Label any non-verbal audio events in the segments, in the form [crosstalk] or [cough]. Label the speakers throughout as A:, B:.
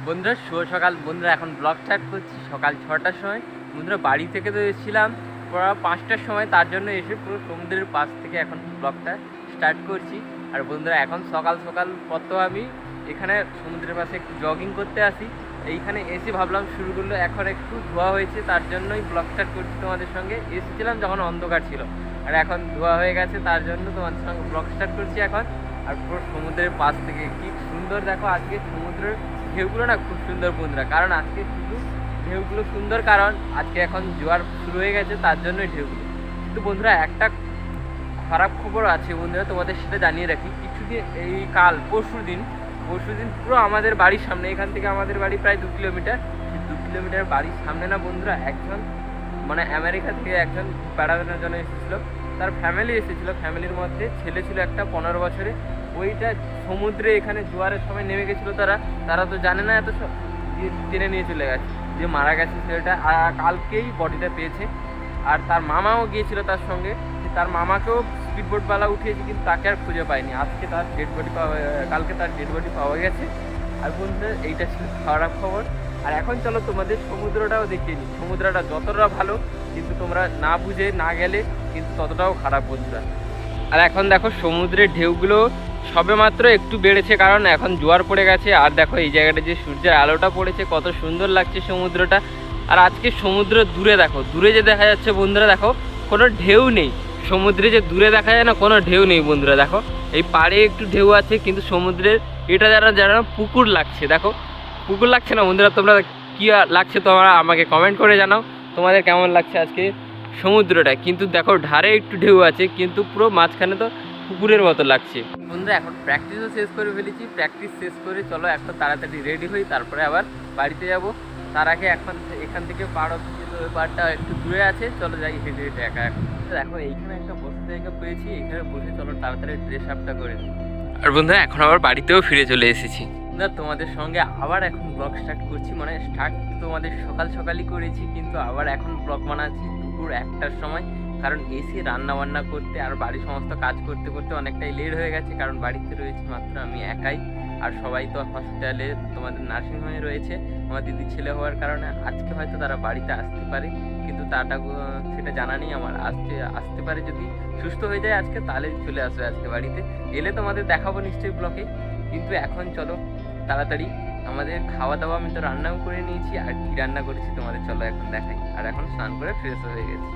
A: বন্ধুরা, শুভ সকাল। বন্ধুরা, এখন ব্লগ স্টার্ট করছি। সকাল ছটার সময়। বন্ধুরা, বাড়ি থেকে তো এসেছিলাম। পুরো পাঁচটার সময়। তার জন্য এসে পুরো সমুদ্রের পাশ থেকে এখন ব্লগটা স্টার্ট করছি। আর বন্ধুরা, এখন সকাল সকাল কত আমি এখানে সমুদ্রের পাশে একটু জগিং করতে আসি। এইখানে এসে ভাবলাম শুরু করল। এখন একটু ধোয়া হয়েছে। তার জন্যই ব্লগ স্টার্ট করছি তোমাদের সঙ্গে। এসেছিলাম যখন অন্ধকার ছিল। আর এখন ধোয়া হয়ে গেছে। তার জন্য তোমাদের সঙ্গে ব্লগ স্টার্ট করছি এখন। আর পুরো সমুদ্রের পাশ থেকে কি সুন্দর দেখো। আজকে সমুদ্রের ঢেউগুলো না খুব সুন্দর বন্ধুরা, কারণ আজকে শুধু ঢেউগুলো সুন্দর, কারণ আজকে এখন জোয়ার শুরু হয়ে গেছে, তার জন্যই ঢেউগুলো। কিন্তু বন্ধুরা, একটা খারাপ খবর আছে বন্ধুরা, তোমাদের সেটা জানিয়ে রাখি। কিছুদিন এই কাল, পরশু দিন পরশু দিন পুরো আমাদের বাড়ির সামনে, এখান থেকে আমাদের বাড়ি প্রায় দু কিলোমিটার। সেই দু কিলোমিটার বাড়ির সামনে না বন্ধুরা, একজন মানে আমেরিকা থেকে একজন বেড়ানোর জন্য এসেছিল। তার ফ্যামিলি এসেছিল ফ্যামিলির মধ্যে ছেলে ছিল একটা, পনেরো বছরে ওইটা সমুদ্রে এখানে জোয়ারের সময় নেমে গেছিল তারা তারা তো জানে না এত টেনে নিয়ে চলে গেছে, যে মারা গেছে ছেলেটা কালকেই বডিটা পেয়েছে। আর তার মামাও গিয়েছিল তার সঙ্গে তার মামাকেও স্পিডবোটওয়ালা উঠিয়েছে, কিন্তু তাকে আর খুঁজে পায়নি। আজকে তার ডেড বডি পাওয়া, কালকে তার ডেড বডি পাওয়া গেছে। আর বন্ধুরা, এইটা ছিল খারাপ খবর। আর এখন চলো তোমাদের সমুদ্রটাও দেখিয়ে নিই। সমুদ্রটা যতটা ভালো, কিন্তু তোমরা না বুঝে না গেলে কিন্তু ততটাও খারাপ, বন্ধুরা। আর এখন দেখো সমুদ্রের ঢেউগুলো সবে মাত্র একটু বেড়েছে কারণ এখন জোয়ার পড়ে গেছে। আর দেখো, এই জায়গাটা যে সূর্যের আলোটা পড়েছে, কত সুন্দর লাগছে সমুদ্রটা। আর আজকে সমুদ্র দূরে দেখো, দূরে যে দেখা যাচ্ছে বন্ধুরা, দেখো, কোনো ঢেউ নেই। সমুদ্রে যে দূরে দেখা যায় না, কোনো ঢেউ নেই বন্ধুরা, দেখো। এই পাড়ে একটু ঢেউ আছে, কিন্তু সমুদ্রের এটা যারা যারা পুকুর লাগছে, দেখো। পুকুর লাগছে না বন্ধুরা, তোমরা কী লাগছে তোমরা আমাকে কমেন্ট করে জানাও। তোমাদের কেমন লাগছে আজকে সমুদ্রটা? কিন্তু দেখো, ধারে একটু ঢেউ আছে, কিন্তু পুরো মাঝখানে তো পুকুরের মতো লাগছে। বন্ধুরা এখন প্র্যাকটিসও শেষ করে ফেলেছি। প্র্যাকটিস শেষ করে চলো এখন তাড়াতাড়ি রেডি হই তারপরে আবার বাড়িতে যাব। তার আগে এখন এখান থেকে পাড় অব্দি পাড়টা একটু দূরে আছে। চলো যাই হেঁটে হেঁটে একা এখন দেখো এইখানে একটা বসে জায়গা পেয়েছি। এখানে বসে চলো তাড়াতাড়ি ড্রেস আপটা করে আর বন্ধুরা এখন আবার বাড়িতেও ফিরে চলে এসেছি। বন্ধুরা তোমাদের সঙ্গে আবার এখন ব্লগ স্টার্ট করছি। মানে স্টার্ট তোমাদের সকাল সকালই করেছি কিন্তু আবার এখন ব্লগ বানাচ্ছি দুপুর একটার সময়। কারণ এসে রান্না বান্না করতে আর বাড়ির সমস্ত কাজ করতে করতে অনেকটাই লেট হয়ে গেছে, কারণ বাড়িতে রয়েছে মাত্র আমি একাই। আর সবাই তো হসপিটালে তোমাদের নার্সিংহোমে রয়েছে। আমার দিদির ছেলে হওয়ার কারণে আজকে হয়তো তারা বাড়িতে আসতে পারে, কিন্তু তাটা সেটা জানা নেই আমার। আসতে আসতে পারে যদি সুস্থ হয়ে যায় আজকে, তাহলে চলে আসবে আজকে বাড়িতে। এলে তোমাদের দেখাবো নিশ্চয়ই ব্লকে কিন্তু এখন চলো, তাড়াতাড়ি। আমাদের খাওয়া দাওয়া আমি তো রান্নাও করে নিয়েছি, আর কি রান্না করেছি তোমাদের চলো এখন দেখাই। আর এখন স্নান করে ফ্রেশ হয়ে গেছি।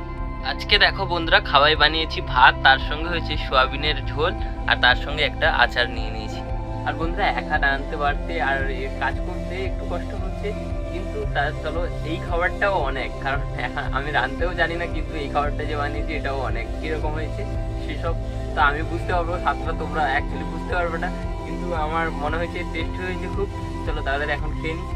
A: আজকে দেখো বন্ধুরা খাওয়াই বানিয়েছি ভাত, তার সঙ্গে হয়েছে সোয়াবিনের ঝোল আর তার সঙ্গে একটা আচার নিয়ে নিয়েছি। আর বন্ধুরা, একা আনতে পারতে আর কাজ করতে একটু কষ্ট হচ্ছে, কিন্তু তার চলো, এই খাবারটাও অনেক। কারণ [laughs] আমি রাঁধতেও জানি না, কিন্তু এই খাবারটা যে বানিয়েছি, এটাও অনেক। কীরকম হয়েছে সেসব তো আমি বুঝতে পারব স্বাদটা তোমরা অ্যাকচুয়ালি বুঝতে পারবে না, কিন্তু আমার মনে হয়েছে টেস্ট হয়েছে খুব। চলো তাড়াতাড়ি এখন খেয়ে নিই